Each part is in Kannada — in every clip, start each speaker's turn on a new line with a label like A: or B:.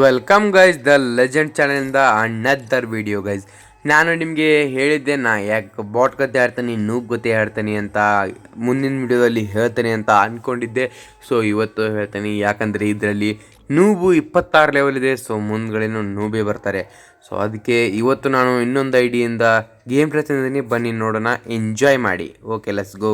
A: ವೆಲ್ಕಮ್ ಗೈಸ್ ದ ಲೆಜೆಂಡ್ ಚಾನಲಿಂದ ಅಣ್ಣದ್ದರ್ ವಿಡಿಯೋ ಗೈಸ್ ನಾನು ನಿಮಗೆ ಹೇಳಿದ್ದೆ, ನಾ ಯಾಕೆ ಬಾಟ್ ಕತೆ ಆಡ್ತೀನಿ ನೂಗ್ ಕತೆ ಆಡ್ತೀನಿ ಅಂತ ಮುಂದಿನ ವಿಡಿಯೋದಲ್ಲಿ ಹೇಳ್ತೇನೆ ಅಂತ ಅಂದ್ಕೊಂಡಿದ್ದೆ ಸೊ ಇವತ್ತು ಹೇಳ್ತೀನಿ, ಯಾಕಂದರೆ ಇದರಲ್ಲಿ ನೂಬು ಇಪ್ಪತ್ತಾರು ಲೆವೆಲ್ ಇದೆ ಸೊ ಮುಂದ್ಗಳೇನು ನೂಬೇ ಬರ್ತಾರೆ. ಸೊ ಅದಕ್ಕೆ ಇವತ್ತು ನಾನು ಇನ್ನೊಂದು ಐಡಿಯಿಂದ ಗೇಮ್ ಪ್ರತಿನಿಧಿನಿ, ಬನ್ನಿ ನೋಡೋಣ ಎಂಜಾಯ್ ಮಾಡಿ. ಓಕೆ ಲೆಟ್ಸ್ ಗೋ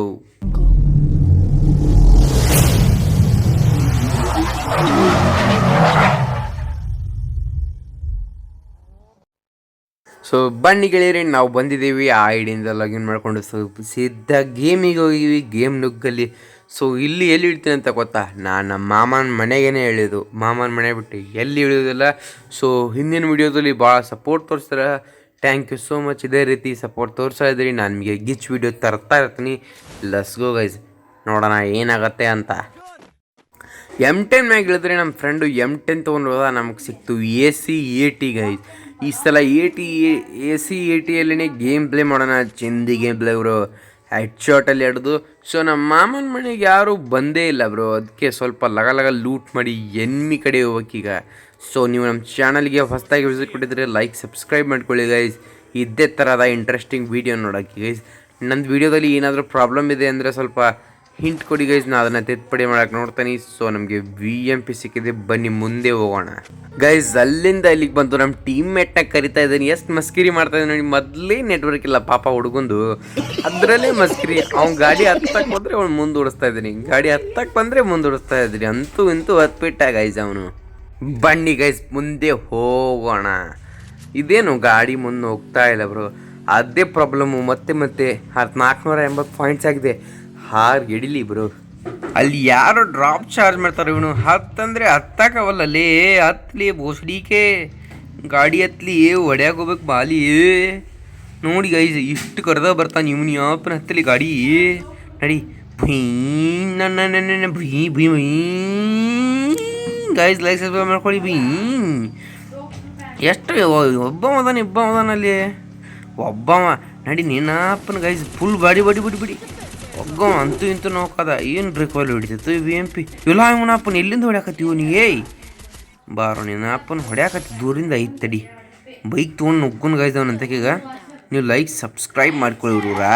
A: ಸೊ ಬನ್ನಿ ಗೆಳೆಯರಿ, ನಾವು ಬಂದಿದ್ದೀವಿ. ಆ ಐಡಿಯಿಂದ ಲಾಗಿನ್ ಮಾಡಿಕೊಂಡು ಸೊ, ಸಿದ್ಧ ಗೇಮಿಗೆ ಹೋಗಿವಿ ಗೇಮ್ ನುಗ್ಗಲ್ಲಿ. ಸೊ ಇಲ್ಲಿ ಎಲ್ಲಿ ಇಡ್ತೀನಿ ಅಂತ ಗೊತ್ತಾ? ನಾನು ನಮ್ಮ ಮಾಮನ ಮನೆಗೇನೆ ಹೇಳಿದ್ದು ಮಾಮನ ಮನೆ ಬಿಟ್ಟು ಎಲ್ಲಿ ಇಳಿಯೋದಿಲ್ಲ. ಸೊ ಹಿಂದಿನ ವಿಡಿಯೋದಲ್ಲಿ ಭಾಳ ಸಪೋರ್ಟ್ ತೋರಿಸ್ತಾರೆ. ಥ್ಯಾಂಕ್ ಯು ಸೋ ಮಚ್ ಇದೇ ರೀತಿ ಸಪೋರ್ಟ್ ತೋರಿಸ್ತಾ ಇದ್ರಿ ನಾನು ನಿಮಗೆ ಗಿಚ್ ವಿಡಿಯೋ ತರ್ತಾ ಇರ್ತೀನಿ. ಲಸ್ಗೋ ಗೈಸ್ ನೋಡೋಣ ಏನಾಗತ್ತೆ ಅಂತ. ಎಂ ಟೆನ್ ಮ್ಯಾಗ ಇಳಿದ್ರೆ ನಮ್ಮ ಫ್ರೆಂಡು ಎಂ ಟೆನ್ ತೊಗೊಂಡು ಹೋದ, ನಮಗೆ ಸಿಕ್ತು A C A T guys ಈ ಸಲ A T A C A ಟಿಯಲ್ಲೇ game play ಮಾಡೋಣ. ಚಿಂದಿ ಗೇಮ್ ಪ್ಲೇ ಅವರು ಹೆಡ್ ಶಾಟಲ್ಲಿ ಹಿಡ್ದು ಸೊ ನಮ್ಮ ಮಾಮನ ಮನೆಗೆ ಯಾರೂ ಬಂದೇ ಇಲ್ಲ ಬ್ರೋ ಅದಕ್ಕೆ ಸ್ವಲ್ಪ ಲಗ ಲಗ ಲೂಟ್ ಮಾಡಿ ಎನ್ಮಿ ಕಡೆ ಹೋಗೋಕ್ಕೀಗ ಸೊ ನೀವು ನಮ್ಮ ಚಾನಲ್ಗೆ ಹೊಸದಾಗಿ ವಿಸಿಟ್ ಕೊಟ್ಟಿದ್ರೆ ಲೈಕ್ ಸಬ್ಸ್ಕ್ರೈಬ್ ಮಾಡ್ಕೊಳ್ಳಿ ಗೈಸ್ ಇದೇ ಥರದ ಇಂಟ್ರೆಸ್ಟಿಂಗ್ ವೀಡಿಯೋ ನೋಡೋಕ್ಕೆ ಗೈಸ್ ನಂದು ವೀಡಿಯೋದಲ್ಲಿ ಏನಾದರೂ ಪ್ರಾಬ್ಲಮ್ ಇದೆ ಅಂದರೆ ಸ್ವಲ್ಪ ಹಿಂಟ್ ಕೊಡಿ ಗೈಸ್ ನಾ ಅದನ್ನ ತಿದ್ದುಪಡಿ ಮಾಡಕ್ಕೆ ನೋಡ್ತೀನಿ. ಸೊ ನಮಗೆ ವಿ ಎಂ ಪಿ ಸಿಕ್ಕಿದೆ. ಬನ್ನಿ, ಮುಂದೆ ಹೋಗೋಣ. ಗೈಸ್ ಅಲ್ಲಿಂದ ಇಲ್ಲಿಗೆ ಬಂತು ನಮ್ಮ ಟೀಮ್ ಮೇಟ್ನ ಕರಿತಾ ಇದ್ದೀನಿ. ಎಷ್ಟು ಮಸ್ಕಿರಿ ಮಾಡ್ತಾ ಇದ್ದೀನಿ ನೋಡಿ. ಮೊದಲೇ ನೆಟ್ವರ್ಕ್ ಇಲ್ಲ, ಪಾಪ ಹುಡುಗಂದು. ಅದರಲ್ಲೇ ಮಸ್ಕಿರಿ. ಅವ್ನು ಗಾಡಿ ಹತ್ತಕ್ಕೆ ಬಂದರೆ ಅವ್ನು ಮುಂದೆ ಓಡಿಸ್ತಾ ಇದ್ದೀನಿ. ಗಾಡಿ ಹತ್ತಕ್ಕೆ ಬಂದರೆ ಮುಂದೆ ಓಡಿಸ್ತಾ ಇದ್ದೀನಿ. ಅಂತೂ ಇಂತೂ ಹತ್ಬಿಟ್ಟ ಗೈಸ್ ಅವನು. ಬನ್ನಿ ಗೈಸ್ ಮುಂದೆ ಹೋಗೋಣ. ಇದೇನು ಗಾಡಿ ಮುಂದೆ ಹೋಗ್ತಾ ಇಲ್ಲ ಬ್ರೋ ಅದೇ ಪ್ರಾಬ್ಲಮ್ಮು ಮತ್ತೆ ಮತ್ತೆ ಹತ್ತು ನಾಲ್ಕುನೂರ ಎಂಬತ್ತು ಪಾಯಿಂಟ್ಸ್ ಆಗಿದೆ. ಹಾರ್ ಗಿಡಿಲಿ ಬ್ರೋ. ಅಲ್ಲಿ ಯಾರೋ ಡ್ರಾಪ್ ಚಾರ್ಜ್ ಮಾಡ್ತಾರೆ ಇವನು. ಹತ್ತಂದ್ರೆ ಹತ್ತಾಕವಲ್ಲ ಲೇ ಹತ್ಲಿ ಬೋಸಡಿಕೆ. ಗಾಡಿ ಹತ್ಲಿ ಹೊಡ್ಯಾಕ ಹೋಗ್ಬೇಕು ಬಾಲಿ. ನೋಡಿ ಗೈಸ್ ಇಷ್ಟು ಕರ್ದ ಬರ್ತಾನೆ ಇವನು. ಯಾಪನ ಹತ್ತಲಿ ಗಾಡಿ? ನಡಿ. ನನ್ನ ನನ್ನ ಭೀ ಭೀ ಭೀ ಗೈಸ್ ಲೈಕ್ ಸಬ್ಸ್ಕ್ರೈಬ್ ಮಾಡ್ಕೊಳ್ಳಿ. ಭೀ ಎಷ್ಟು ಒಬ್ಬ ಮದನ ಇಬ್ಬ ಮದಾನ ಅಲ್ಲಿ ಒಬ್ಬವ ನಡಿ ನಿನ್ನಪ್ಪನ ಗೈಸ್ ಫುಲ್ ಬಾಡಿ ಬಡಿ ಬಿಡಿ ಬಿಡಿ ಒಗ್ಗ ಅಂತೂ ಇಂತೂ ನೋಕದ ಏನು ರಿಕೋಲ್ ಹಿಡಿತಿತ್ತು? V M P. ಇಲ್ಲ ಇವನಪ್ಪನ ಎಲ್ಲಿಂದ ಹೊಡ್ಯಾಕತ್ತೀವಿ ನೀ? ಏಯ್! ಬಾರೋ, ನಿನ್ನ ಅಪ್ಪನ ಹೊಡ್ಯಾಕತ್ತಿ ದೂರಿಂದ ಐತಡಿ. ತಡಿ ಬೈಕ್ ತೊಗೊಂಡು ನುಗ್ಗುನ್ ಗಾಯ್ದವನಂತಕೀಗ ನೀವು ಲೈಕ್ ಸಬ್ಸ್ಕ್ರೈಬ್ ಮಾಡ್ಕೊಳ್ಳಿವ್ರೂರಾ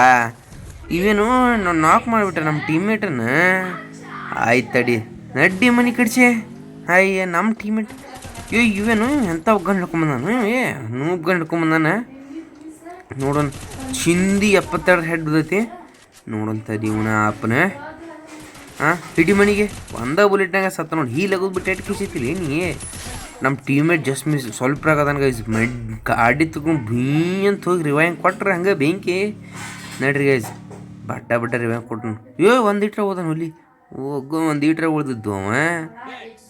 A: ಇವೇನು ನಾವು ನಾಕ್ ಮಾಡಿಬಿಟ್ಟೆ ನಮ್ಮ ಟೀಮ್ಮೇಟನ್ನ ಆಯ್ತು ತಡಿ ನಡ್ಡಿ ಮನೆ ಕಡ್ಸೆ. ಅಯ್ಯ ನಮ್ಮ ಟೀಮ್ಮೇಟ್ ಏ, ಇವೇನು ಎಂಥ ಒಗ್ಗಂಡು ಹಿಡ್ಕೊಂಬಂದಾನು? ಏ ನೂಬ್ಗಂಡು ಹಿಡ್ಕೊಂಬಂದಾನ? ನೋಡೋಣ. ಚಿಂದಿ ಎಪ್ಪತ್ತೆರಡು ಹೆಡ್ ಬಿದ್ದೈತಿ. ನೋಡಂತ ಇವನ ಅಪ್ಪನ. ಹಾಂ ಹಿಡಿ ಮನಿಗೆ. ಒಂದ ಬುಲೆಟ್ನಾಗ ಸತ್ತ ನೋಡಿ ಹೀ ಲಗೋದು ಬಿಟ್ಟು ಎಟ್ಟು ಖುಷಿತಿಲ್ಲ ನೀ? ನಮ್ಮ ಟೀಮೇಟ್ ಜಸ್ಟ್ ಮಿಸ್ ಸ್ವಲ್ಪ ಆಗದನ್ ಗೈಸ್ ಮೆಡ್ ಗಾಡಿ ತಗೊಂಡು ಭೀ ಅಂತ ಹೋಗಿ ರಿವೈನ್ ಕೊಟ್ರೆ ಹಂಗೆ ಬೆಂಕಿ. ನಡ್ರಿ ಗೈಸ್ ಬಟ್ಟ ಬಟ್ಟ ರಿವೈನ್ ಕೊಟ್ಟನು ಏ, ಒಂದು ಇಟ್ರೆ ಹೋದನು ಹುಲಿ ಹೋಗೋ, ಒಂದು ಈಟ್ರ ಉಳ್ದಿದ್ದು ಅವ.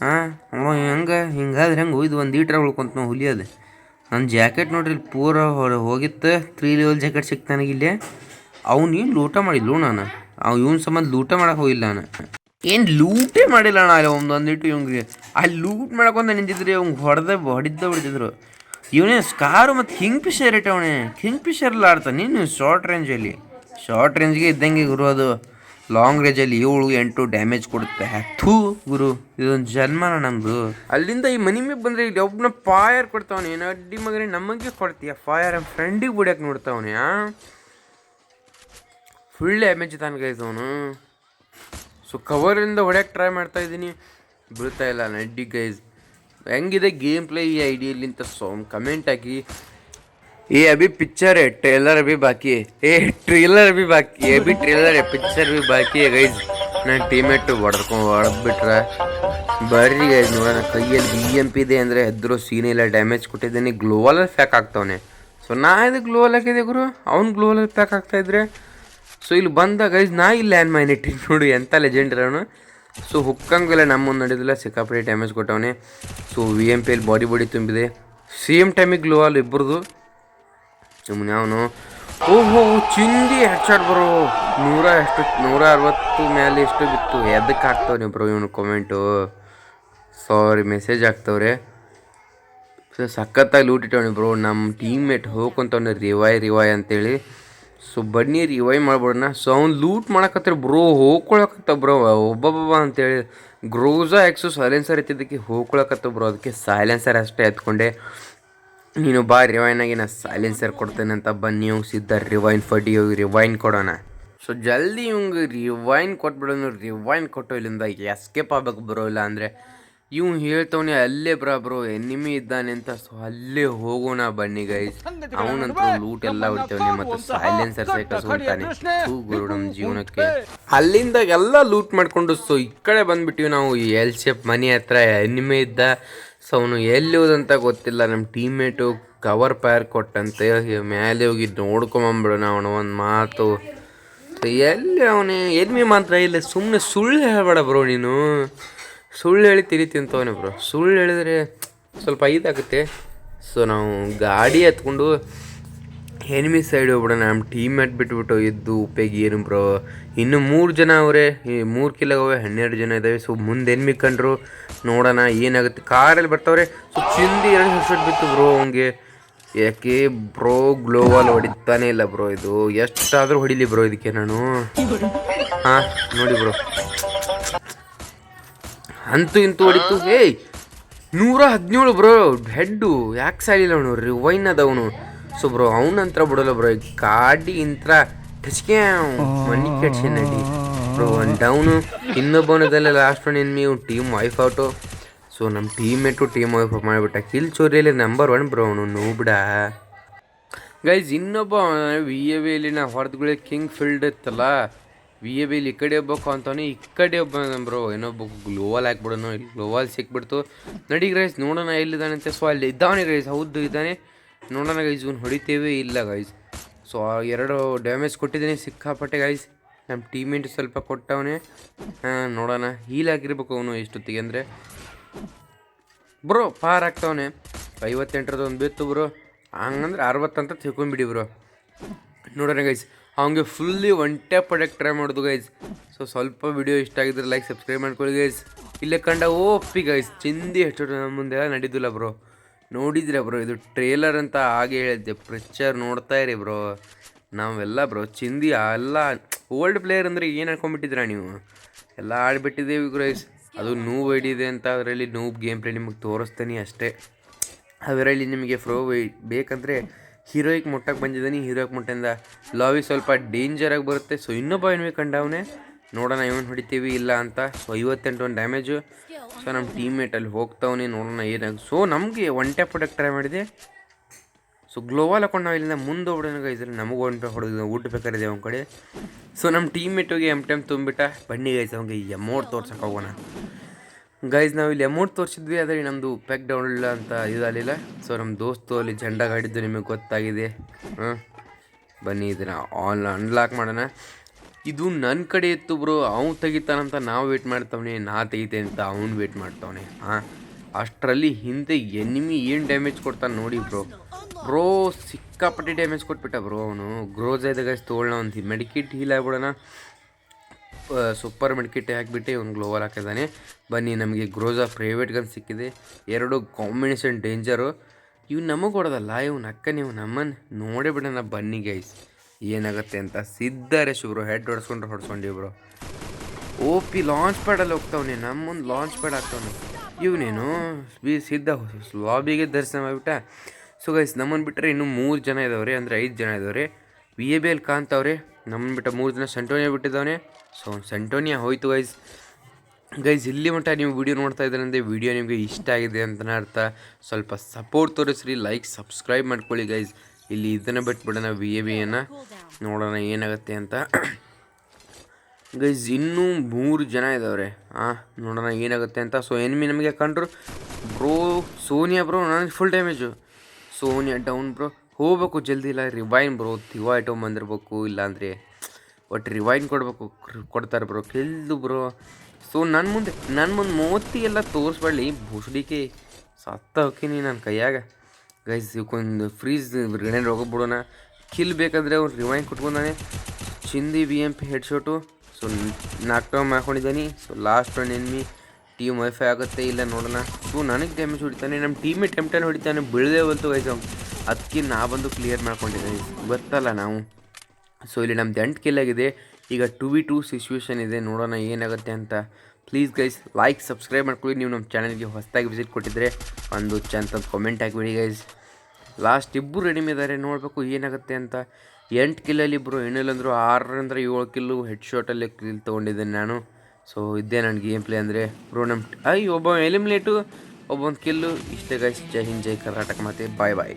A: ಹಾಂ ಅವ ಹೆಂಗೆ, ಹಿಂಗಾದ್ರೆ ಹೆಂಗೆ ಹೋಯ್ದು ಒಂದು ಈಟ್ರ ಉಳ್ಕೊಂತ ನಾವು ಹುಲಿ ಅದು. ನನ್ನ ಜಾಕೆಟ್ ನೋಡ್ರಿ ಇಲ್ಲಿ ಪೂರ ಹೊರ ಹೋಗಿತ್ತು. ತ್ರೀ ಲೆವೆಲ್ ಜಾಕೆಟ್ ಸಿಕ್ತು ನನಗಿಲ್ಲೇ ಅವ್ನು ಲೂಟ ಮಾಡಿಲ್ಲ ನಾನು? ಅವ್ ಇವನ್ ಸಂಬಂಧ ಲೂಟ ಮಾಡಕ್ಕೆ ಹೋಗಿಲ್ಲ ನಾನು. ಏನು ಲೂಟೇ ಮಾಡಿಲ್ಲ ಅಣ್ಣ ಅಲ್ಲಿ ಒಂದು ಒಂದಿಟ್ಟು ಇವಂಗೆ ಅಲ್ಲಿ ಲೂಟ್ ಮಾಡಕೊಂತ ನಿಂತಿದ್ರಿ ಇವಂಗೆ ಹೊಡೆದ ಹೊಡಿದ್ದ ಹೊಡಿತಿದ್ರು ಇವನೇ ಸ್ಕಾರು ಮತ್ತು ಕಿಂಗ್ ಫಿಶರ್ ಇಟ್ಟವನೇ ಕಿಂಗ್ ಫಿಶರ್ಲ್ಲ ಆಡ್ತಾನೆ ನೀನು ಶಾರ್ಟ್ ರೇಂಜಲ್ಲಿ ಶಾರ್ಟ್ ರೇಂಜ್ಗೆ ಇದ್ದಂಗೆ ಗುರು ಅದು. ಲಾಂಗ್ ರೇಂಜಲ್ಲಿ ಏಳು, ಎಂಟು ಡ್ಯಾಮೇಜ್ ಕೊಡುತ್ತೆ. ಥೂ ಗುರು, ಇದೊಂದು ಜನ್ಮನ ನಮ್ಮದು ಅಲ್ಲಿಂದ ಈ ಮನಿ ಮೇಲೆ ಬಂದರೆ ಇಲ್ಲಿ ಒಬ್ಬನ ಫೈರ್ ಕೊಡ್ತಾವನೆ. ಏನು ಅಡ್ಡಿ ಮಗನೇ ನಮಗೆ ಕೊಡ್ತೀಯ? ಫೈರ್ ಫ್ರೆಂಡಿಗೆ ಬಿಡಕ್ಕೆ ನೋಡ್ತಾವನೆ ಫುಲ್ ಡ್ಯಾಮೇಜ್ ಇದ್ದಾನೆ ಅವನು. ಸೊ ಕವರಿಂದ ಹೊಡ್ಯಕ್ಕೆ ಟ್ರೈ ಮಾಡ್ತಾ ಇದ್ದೀನಿ. ಬೀಳ್ತಾ ಇಲ್ಲ ನಡ್ಡಿ ಗೈಸ್ ಹೆಂಗಿದೆ ಗೇಮ್ ಪ್ಲೇ ಈ ಐಡಿಯಲ್ಲಿಂತ ಸೋಮ್ ಕಮೆಂಟ್ ಹಾಕಿ. ಏ, ಅಭಿ ಪಿಕ್ಚರ್ ಟ್ರೇಲರ್ ಅಭಿ ಬಾಕಿ ಏ. ಟ್ರೇಲರ್ ಅಭಿ ಬಾಕಿ ಏ ಬಿ ಟ್ರೇಲರ್ ಪಿಕ್ಚರ್ ಬಿ ಬಾಕಿ ಗೈಸ್ ನಾನು ಟೀಮೇಟ್ ಹೊಡೆದ್ಕೊಂಡು ಹೊಡೆದ್ಬಿಟ್ರೆ. ಬರ್ರಿ ಗೈಸ್ ನೋಡೋಣ. ಕೈಯಲ್ಲಿ ಬಿ ಎಂ ಪಿ ಇದೆ ಅಂದರೆ ಎದ್ರು ಸೀನ್ ಇಲ್ಲ ಡ್ಯಾಮೇಜ್ ಕೊಟ್ಟಿದ್ದೀನಿ. ಗ್ಲೋವಲ್ಲೇ ಫ್ಯಾಕ್ ಆಗ್ತವನೆ. ಸೊ ನಾ ಇದು ಗ್ಲೋವಲ್ ಹಾಕಿದೆ ಗುರು. ಅವ್ನು ಗ್ಲೋವಲಲ್ಲಿ ಪ್ಯಾಕ್ ಆಗ್ತಾಯಿದ್ರೆ ಸೊ ಇಲ್ಲಿ ಬಂದಾಗ ಗೈಸ್ ನಾ ಇಲ್ಲಿ ಲ್ಯಾಂಡ್ ಮೈನ್ ಇಟ್ಟಿನಿ ನೋಡಿ ಎಂಥ ಲೆಜೆಂಡ್ ಇರೋನು ಸೊ ಹುಕ್ಕಂಗಿಲ್ಲ ನಮ್ಮ ಮುಂದೆ ನಡೆದಿಲ್ಲ ಡ್ಯಾಮೇಜ್ ಕೊಟ್ಟವನೆ. ಸೊ ವಿ ಎಂ ಪಿಯಲ್ಲಿ ಬಾಡಿ ಬಾಡಿ ತುಂಬಿದೆ. ಸೇಮ್ ಟೈಮಿಗೆ ಗ್ಲೋವಲ್ ಇಬ್ಬರದು ಸುಮ್ಮನೆ ಅವನು ಓಹೋ, ಚಿಂದಿ ಹೆಡ್ಶಾಟ್ ಬರೋ. ನೂರ ಎಷ್ಟು, ನೂರ ಅರವತ್ತು ಮೇಲೆ ಎಷ್ಟು ಬಿತ್ತು. ಎದಕ್ಕೆ ಹಾಕ್ತವ್ರಿ ಬ್ರೋ ಇವನು ಕಮೆಂಟು ಸಾರಿ ಮೆಸೇಜ್ ಹಾಕ್ತವ್ರೆ. ಸಖತ್ತಾಗಿ ಲೂಟ್ ಇಟ್ಟವನಿ ಬ್ರೋ. ನಮ್ಮ ಟೀಮ್ ಮೇಟ್ ಹೋಗ್ಕೊಂತವ್ನೆ ರಿವಾಯ್ ರಿವಾಯ್ ಅಂತೇಳಿ. ಸೊ ಬನ್ನಿ ರಿವೈ ಮಾಡ್ಬಿಡೋಣ ಸೊ ಅವ್ನು ಲೂಟ್ ಮಾಡಕತ್ತಾರೆ ಬ್ರೋ ಹೋಗ್ಕೊಳಕತ್ತ ಬ್ರೋ ಒಬ್ಬೊಬ್ಬ ಅಂತೇಳಿ ಗ್ರೋಝಾ ಎಕ್ಸು ಸೈಲೆನ್ಸರ್ ಇತ್ತಿದ್ದಕ್ಕೆ ಹೋಗ್ಕೊಳಕತ್ತ ಬ್ರೋ ಅದಕ್ಕೆ ಸೈಲೆನ್ಸರ್ ಅಷ್ಟೇ ಎತ್ಕೊಂಡೆ. ನೀನು ಬಾ ರಿವೈನ್ ಆಗಿ ನಾ ಸೈಲೆನ್ಸರ್ ಕೊಡ್ತೇನೆ ಅಂತ ಬನ್ನಿ. ಅವ್ನು ಸಿದ್ಧ ರಿವೈನ್ ಫಡಿ ರಿವೈನ್ ಕೊಡೋಣ. ಸೊ ಜಲ್ದಿ ಇವಂಗೆ ರಿವೈನ್ ಕೊಟ್ಬಿಡೋನು ರಿವೈನ್ ಕೊಟ್ಟು ಇಲ್ಲಿಂದ ಎಸ್ಕೇಪ್ ಆಗ್ಬೇಕು ಬರೋ ಇಲ್ಲ ಅಂದರೆ ಇವ್ ಹೇಳ್ತವನೆ ಅಲ್ಲೇ ಬ್ರಾ ಬ್ರೋ ಎನಿಮಿ ಇದ್ದಾನೆ ಅಂತ ಸೊ ಅಲ್ಲೇ ಹೋಗೋಣ ಬನ್ನಿ ಗೈಸ್ ಅವನಂತೂ ಲೂಟ್ ಎಲ್ಲ ಹೊಡಿತವನೆ ಮತ್ತು ಸೈಲೆನ್ಸರ್ ಸೈಕಲ್ಸ್ ಹೊಡ್ತಾನೆ ಗುರು ನಮ್ಮ ಜೀವನಕ್ಕೆ. ಅಲ್ಲಿಂದ ಎಲ್ಲ ಲೂಟ್ ಮಾಡ್ಕೊಂಡು ಸೊ ಈ ಕಡೆ ಬಂದ್ಬಿಟ್ಟಿವಿ ನಾವು ಎಲ್ ಶೇಪ್ ಮನೆ ಹತ್ರ ಎನಿಮಿ ಇದ್ದ. ಸೊ ಅವನು ಎಲ್ಲಿ ಹೋದಂತ ಗೊತ್ತಿಲ್ಲ. ನಮ್ಮ ಟೀಮ್ಮೇಟು ಕವರ್ ಪೈರ್ ಕೊಟ್ಟಂತೆ. ಮೇಲೆ ಹೋಗಿ ನೋಡ್ಕೊಂಬಂಬಿಡೋಣ ಅವನು ಒಂದು ಮಾತು. ಎಲ್ಲಿ ಅವನೇ? ಎನ್ಮಿ ಮಾತ್ರ ಇಲ್ಲ ಸುಮ್ಮನೆ ಸುಳ್ಳು ಹೇಳಬೇಡ ಬ್ರೋ ನೀನು. ಸುಳ್ಳು ಹೇಳಿ ತಿರಿ ತಿಂತವನೆ ಬ್ರೋ. ಸುಳ್ಳು ಹೇಳಿದ್ರೆ ಸ್ವಲ್ಪ ಇದಾಗುತ್ತೆ. ಸೊ ನಾವು ಗಾಡಿ ಎತ್ಕೊಂಡು ಎನಿಮಿ ಸೈಡ್ ಹೋಗ್ಬಿಡೋಣ. ನಮ್ಮ ಟೀಮ್ ಮೇಟ್ ಬಿಟ್ಬಿಟ್ಟು ಇದ್ದು ಉಪಯೋಗ ಏನು ಬ್ರೋ? ಇನ್ನು ಮೂರು ಜನ ಅವರೇ, ಈ ಮೂರು ಕಿಲೋಗವೆ ಹನ್ನೆರಡು ಜನ ಇದ್ದಾವೆ ಸೊ ಮುಂದೆ ಎನ್ಮಿ ಕಂಡ್ರು ನೋಡೋಣ ಏನಾಗುತ್ತೆ. ಕಾರಲ್ಲಿ ಬರ್ತಾವ್ರೆ, ಸೊ, ಚಿಂದಿ ಎರಡು ಹೆಡ್ಶಾಟ್ ಬಿತ್ತು ಬ್ರೋ ಅವನಿಗೆ. ಯಾಕೆ ಬ್ರೋ ಗ್ಲೋವಲ್ ಹೊಡಿತಾನೆ ಇಲ್ಲ ಬ್ರೋ ಇದು. ಎಷ್ಟಾದರೂ ಹೊಡಿಲಿ ಬ್ರೋ ಇದಕ್ಕೆ ನಾನು. ಹಾಂ, ನೋಡಿ ಬ್ರೋ. ಅಂತೂ ಇಂತೂ ಹೊಡಿತು. ಏಯ್ ನೂರ ಹದಿನೇಳು ಬ್ರೋ ಹೆಡ್ಡು ಯಾಕೆ ಸಾಲಿಲ್ಲ ಅವನು? ರಿವೈನ್ ಅದವನು ಸೊ ಬ್ರೋ ಅವನಂತರ ಬಿಡಲ್ಲ ಬ್ರೋ ಈ ಗಾಡಿ ಇಂತ್ರ ಟಚ್ಕೆ ಮನಿ ಕಟ್ಸಿ ನಡಿ. Bro one down ಇನ್ನೊಬ್ಬನದಲ್ಲ last one enemy team wipe out so ನಮ್ಮ ಟೀಮ್ ಮೇಟು ಟೀಮ್ ವೈಫ್ ಮಾಡಿಬಿಟ್ಟ. ಕಿಲ್ ಚೋರಿಯಲ್ಲಿ ನಂಬರ್ ಒನ್ ಬ್ರೋ ಅವನು ನೋಬಿಡ. ಗೈಸ್ ಇನ್ನೊಬ್ಬ ವಿ ಎ ವಿಯಲ್ಲಿ ನಾ ಹೊಡೆದ್ಗಳೇ ಕಿಂಗ್ ಫೀಲ್ಡ್ ಇತ್ತಲ್ಲ? ವಿ ಎ ವಿಲಿ ಈ ಕಡೆ ಹೋಗ್ಬೇಕು ಅಂತಾನೆ ಈ ಕಡೆ ಒಬ್ಬ ಬ್ರೋ ಬುಕ್ ಗ್ಲೋವಲ್ ಹಾಕ್ಬಿಡೋನು, ಇಲ್ಲಿ ಗ್ಲೋವಲ್ ಸಿಕ್ಬಿಡ್ತು. ನಡಿ ಗೈಸ್ ನೋಡೋಣ ಎಲ್ಲಿದ್ದಾನೆ ಅಂತ. ಸೊ ಅಲ್ಲಿ ಇದ್ದಾನೆ ಗೈಸ್ ಹೌದು ಇದ್ದಾನೆ. ನೋಡೋಣ ಗೈಸ್ ಇವ್ನು ಹೊಡಿತೇವೆ ಇಲ್ಲ ಗೈಸ್ ಸೊ ಎರಡು ಡ್ಯಾಮೇಜ್ ಕೊಟ್ಟಿದ್ದೀನಿ, ಸಿಕ್ಕಾಪಟ್ಟೆ ಗೈಸ್ ನಮ್ಮ ಟೀಮೇಟ್ ಸ್ವಲ್ಪ ಕೊಟ್ಟವನೇ. ನೋಡೋಣ. ಹೀಲ್ ಆಗಿರ್ಬೇಕು ಅವನು ಎಷ್ಟೊತ್ತಿಗೆ ಅಂದರೆ. ಬ್ರೋ ಪಾರ್ ಆಗ್ತಾವನೆ. ಐವತ್ತೆಂಟರದ್ದು ಒಂದು ಬಿತ್ತು ಬ್ರೋ ಹಂಗಂದ್ರೆ ಅರವತ್ತಂತ ತಿಳ್ಕೊಂಬಿಡಿ ಬ್ರೋ ನೋಡೋಣ ಗೈಸ್ ಅವನಿಗೆ ಫುಲ್ಲಿ ಒಂಟೆ ಪಡಕ್ಕೆ ಟ್ರೈ ಮಾಡೋದು ಗೈಸ್ ಸೊ ಸ್ವಲ್ಪ ವಿಡಿಯೋ ಇಷ್ಟ ಆಗಿದ್ರೆ ಲೈಕ್ ಸಬ್ಸ್ಕ್ರೈಬ್ ಮಾಡ್ಕೊಳ್ಳಿ ಗೈಸ್ ಇಲ್ಲೇ ಕಂಡ ಓಪಿ ಗೈಸ್ ಚಿಂದಿ ಎಷ್ಟು ನಮ್ಮ ಮುಂದೆ ನಡೀದಿಲ್ಲ ಬ್ರೋ ನೋಡಿದ್ರೆ ಬ್ರೋ ಇದು ಟ್ರೇಲರ್ ಅಂತ ಹಾಗೆ ಹೇಳಿದ್ದೆ. ಪಿಕ್ಚರ್ ನೋಡ್ತಾ ಇರಿ ಬ್ರೋ ನಾವೆಲ್ಲ ಬ್ರೋ ಚಿಂದಿ ಎಲ್ಲ ಓಲ್ಡ್ ಪ್ಲೇಯರ್ ಅಂದರೆ ಏನು ಅನ್ಕೊಂಡ್ಬಿಟ್ಟಿದ್ದೀರಾ ನೀವು? ಎಲ್ಲ ಆಡಿಬಿಟ್ಟಿದ್ದೀವಿ ಗ್ರೈಸ್ ಅದು ನೋವು ಹಿಡಿದೆ ಅಂತ ಅದರಲ್ಲಿ ನೋವು ಗೇಮ್ ಪ್ಲೇ ನಿಮಗೆ ತೋರಿಸ್ತೀನಿ ಅಷ್ಟೇ. ಅದರಲ್ಲಿ ನಿಮಗೆ ಫ್ರೋ ಬೇಕಂದರೆ ಹೀರೋಯಿಕ್ ಮುಟ್ಟಕ್ಕೆ ಬಂದಿದ್ದೀನಿ. ಹೀರೋಯಿಕ್ ಮುಟ್ಟಿಂದ ಲಾವಿ ಸ್ವಲ್ಪ ಡೇಂಜರಾಗಿ ಬರುತ್ತೆ. ಸೊ ಇನ್ನೊಬ್ಬ ಏನು ಕಂಡವನೇ ನೋಡೋಣ ಇವನು ಹೊಡಿತೀವಿ ಇಲ್ಲ ಅಂತ. ಸೊ ಐವತ್ತೆಂಟು ಒಂದು ಡ್ಯಾಮೇಜು ಸೊ ನಮ್ಮ ಟೀಮ್ಮೇಟ್ ಅಲ್ಲಿ ಹೋಗ್ತಾವನೆ. ನೋಡೋಣ ಏನಾಗ ಸೊ ನಮಗೆ ಒನ್ ಟ್ಯಾಪ್ ಪ್ರೊಡಕ್ಟ್ ಟ್ರೈ ಮಾಡಿದೆ. ಸೊ ಗ್ಲೋವಲ್ ಹಾಕೊಂಡು ನಾವು ಇಲ್ಲಿಂದ ಮುಂದೆ ಹೋಗ್ಬಿಡೋಣ ಗೈಸ್ ನಮಗೆ ಒಂದು ಹೊಡೆದು ಊಟ ಬೇಕಾಗಿದೆ ಅವ್ನ ಕಡೆ. ಸೊ ನಮ್ಮ ಹೋಗಿ ಎಂ ಟೈಮ್ ತುಂಬಿಟ್ಟ. ಬನ್ನಿ ಗೈಸ್ ಅವ್ನಿಗೆ ಎಮೌಂಟ್ ತೋರ್ಸೋಕೆ ಹೋಗೋಣ. ಗೈಸ್ ನಾವು ಇಲ್ಲಿ ಅಮೌಂಟ್ ತೋರಿಸಿದ್ವಿ, ಆದರೆ ನಮ್ಮದು ಪ್ಯಾಕ್ ಡೌನ್ ಇಲ್ಲ ಅಂತ ಇದಾಗಲಿಲ್ಲ. ಸೊ ನಮ್ಮ ದೋಸ್ತು ಅಲ್ಲಿ ಜಂಡಾಗ ಗಾಡಿದ್ದು ನಿಮಗೆ ಗೊತ್ತಾಗಿದೆ. ಹಾಂ, ಬನ್ನಿ, ಇದನ್ನ ಆನ್ ಅನ್ಲಾಕ್ ಮಾಡೋಣ. ಇದು ನನ್ನ ಕಡೆ ಇತ್ತು ಬ್ರೋ ಅವ್ನು ತೆಗಿತಾನಂತ ನಾವು ವೇಟ್ ಮಾಡ್ತಾವನೆ, ನಾ ತೆಗಿತೇನೆ ಅಂತ ಅವ್ನು ವೇಟ್ ಮಾಡ್ತಾವನೆ. ಹಾಂ, ಅಷ್ಟರಲ್ಲಿ ಹಿಂದೆ ಎನಿಮಿ ಏನು ಡ್ಯಾಮೇಜ್ ಕೊಡ್ತಾನೆ ನೋಡಿ ಬ್ರೋ ಬ್ರೋ ಸಿಕ್ಕಾಪಟ್ಟೆ ಡ್ಯಾಮೇಜ್ ಕೊಟ್ಬಿಟ್ಟ ಬ್ರೋ ಅವನು. ಗ್ರೋಸ್ ಆಯ್ದಾಗ ತೊಗೊಳ್ಳೋಣ ಅಂತ ಮೆಡಿಕಿಟ್ ಹೀಲ್ ಆಗ್ಬಿಡೋಣ. ಸೂಪರ್ ಮೆಡಿಕಿಟ್ ಹಾಕಿಬಿಟ್ಟು ಇವ್ನು ಗ್ಲೋವರ್ ಹಾಕಿದ್ದಾನೆ ಬನ್ನಿ, ನಮಗೆ ಗ್ರೋಜಾ ಪ್ರೈವೇಟ್ ಗನ್ ಸಿಕ್ಕಿದೆ. ಎರಡು ಕಾಂಬಿನೇಷನ್ ಡೇಂಜರು ಇವು ನಮಗೆ ಹೊಡೆದಲ್ಲ, ಇವ್ನು ಅಕ್ಕ ನೀವು ನಮ್ಮನ್ನು ನೋಡೇ ಬಿಡೋಣ ಬನ್ನಿ ಗೈಸ್ ಏನಾಗುತ್ತೆ ಅಂತ. ಸಿದ್ಧಾರೆ ಶುಬ್ರು ಹೆಡ್ ಹೊಡ್ಸ್ಕೊಂಡ್ರೆ ಹೊಡ್ಸ್ಕೊಂಡು ಬ್ರೋ ಓ ಪಿ ಲಾಂಚ್ ಪ್ಯಾಡಲ್ಲಿ ಹೋಗ್ತಾವನೆ ನಮ್ಮ ಮುಂದೆ ಲಾಂಚ್ ಪ್ಯಾಡ್ ಆಗ್ತಾವನೆ ಇವನೇನು? ಬಿ ಸಿದ್ಧ ಲಾಬಿಗೆ ದರ್ಶನ ಮಾಡಿಬಿಟ್ಟ. ಸೊ ಗೈಸ್ ನಮ್ಮನ್ನು ಬಿಟ್ಟರೆ ಇನ್ನೂ ಮೂರು ಜನ ಇದಾವ್ರಿ, ಅಂದರೆ ಐದು ಜನ ಇದಾವ್ರಿ. ವಿ ಎ ಬಿ ಎಲ್ ಕಾಂತವ್ರಿ ನಮ್ಮನ್ನು ಬಿಟ್ಟ ಮೂರು ಜನ ಸಂಟೋನಿಯ ಬಿಟ್ಟಿದ್ದಾನೆ ಸೊ ಸೆಂಟೋನಿಯಾ, ಹೋಯ್ತು ಗೈಸ್ ಗೈಸ್ ಇಲ್ಲಿ ಮಟ್ಟ ನೀವು ವಿಡಿಯೋ ನೋಡ್ತಾ ಇದ್ದಾರೆ ಅಂದರೆ ವಿಡಿಯೋ ನಿಮಗೆ ಇಷ್ಟ ಆಗಿದೆ ಅಂತಲೇ ಅರ್ಥ. ಸ್ವಲ್ಪ ಸಪೋರ್ಟ್ ತೋರಿಸ್ರಿ ಲೈಕ್ ಸಬ್ಸ್ಕ್ರೈಬ್ ಮಾಡ್ಕೊಳ್ಳಿ ಗೈಸ್ ಇಲ್ಲಿ ಇದನ್ನು ಬಿಟ್ಬಿಡೋಣ ವಿ ಎ ವಿಯನ್ನು ನೋಡೋಣ ಏನಾಗುತ್ತೆ ಅಂತ. ಗೈಸ್ ಇನ್ನೂ ಮೂರು ಜನ ಇದ್ದಾವ್ರೆ ಹಾಂ ನೋಡೋಣ ಏನಾಗುತ್ತೆ ಅಂತ. ಸೊ ಎನಿಮಿ ನಮಗೆ ಕಂಡ್ರು. ಬ್ರೋ ಸೋನಿಯಾ ಬ್ರೋ ನನಗೆ full damage Sonia down bro ಹೋಗ್ಬೇಕು, ಜಲ್ದಿ ಇಲ್ಲ ರಿವೈನ್ ಬ್ರೋ ತಿವ ಐಟಮ್ ಬಂದಿರ್ಬೇಕು, ಇಲ್ಲಾಂದರೆ. ಒಟ್ಟು ರಿವೈನ್ ಕೊಡಬೇಕು, ಕೊಡ್ತಾರೆ ಬ್ರೋ ಕೆಲ್ದು ಬ್ರೋ ಸೊ ನನ್ನ ಮುಂದೆ ನನ್ನ ಮುಂದೆ ಮೋತಿ ಎಲ್ಲ ತೋರಿಸ್ಬೇಡಿ ಭೂಸಡಿಕೆ ಸತ್ತ ಹೋಗ್ತೀನಿ ನನ್ನ ಕೈಯಾಗ. ಗೈಸ್ ಇವಕ್ಕೊಂದು ಫ್ರೀಸ್ ಗ್ರೆನೇಡ್ ಹೋಗ್ಬಿಡೋಣ ಕಿಲ್ ಬೇಕಂದ್ರೆ ಅವ್ನು ರಿವೈನ್ ಕೊಟ್ಕೊಂಡಾನೆ. ಚಿಂದಿ B M P head shot so knock down ಮಾಡ್ಕೊಂಡಿದ್ದಾನೆ. So last one enemy team wipe ಆಗುತ್ತೆ. ಇಲ್ಲ, ನೋಡೋಣ. ಸೊ ನನಗೆ ಡ್ಯಾಮೇಜ್ ಹೊಡಿತಾನೆ. ನಮ್ಮ ಟೀಮೇ ಟೆಂಪ್ಟನ್ ಹೊಡಿತಾನೆ. ಬೀಳದೆ ಬಂತು ಗೈಸ್ ಅವ್ನು ಅದಕ್ಕೆ ನಾ ಬಂದು ಕ್ಲಿಯರ್ ಮಾಡ್ಕೊಂಡಿದ್ದೀನಿ. ಗೊತ್ತಲ್ಲ ನಾವು. ಸೊ ಇಲ್ಲಿ ನಮ್ದು ಎಂಟು ಆಗಿದೆ. ಈಗ ಟು ವಿ ಟು ಸಿಚುವೇಶನ್ ಇದೆ. ನೋಡೋಣ ಏನಾಗುತ್ತೆ ಅಂತ. ಪ್ಲೀಸ್ ಗೈಸ್ ಲೈಕ್ ಸಬ್ಸ್ಕ್ರೈಬ್ ಮಾಡ್ಕೊಳ್ಳಿ. ನೀವು ನಮ್ಮ ಚಾನಲ್ಗೆ ಹೊಸದಾಗಿ ವಿಸಿಟ್ ಕೊಟ್ಟಿದ್ರೆ ಒಂದು ಚಂದ ಕಾಮೆಂಟ್ ಹಾಕಿಬಿಡಿ ಗೈಸ್ ಲಾಸ್ಟ್ ಇಬ್ಬರು ರೆಡಿಮೆ ಇದ್ದಾರೆ ನೋಡಬೇಕು ಏನಾಗುತ್ತೆ ಅಂತ. ಎಂಟು ಕಿಲ್ಲಲ್ಲಿ ಇಬ್ಬರು ಏನಿಲ್ಲ ಅಂದರು ಆರರಿಂದ ಏಳು ಕಿಲ್ಲು ಹೆಡ್ ಶಾಟಲ್ಲಿ ಕಿಲ್ ತೊಗೊಂಡಿದ್ದೇನೆ ನಾನು. ಸೊ ಇದೇ ನನ್ನ ಗೇಮ್ ಪ್ಲೇ ಅಂದರೆ ಬ್ರೋ ನಮ್ಮ ಐ ಒಬ್ಬ ಎಲಿಮಿನೇಟು ಒಬ್ಬೊಂದು ಕಿಲ್ಲು ಇಷ್ಟೇ ಗೈಸ್ ಜೈ ಹಿಂದ್, ಜೈ ಕರ್ನಾಟಕ ಮತ್ತೆ ಬಾಯ್ ಬಾಯ್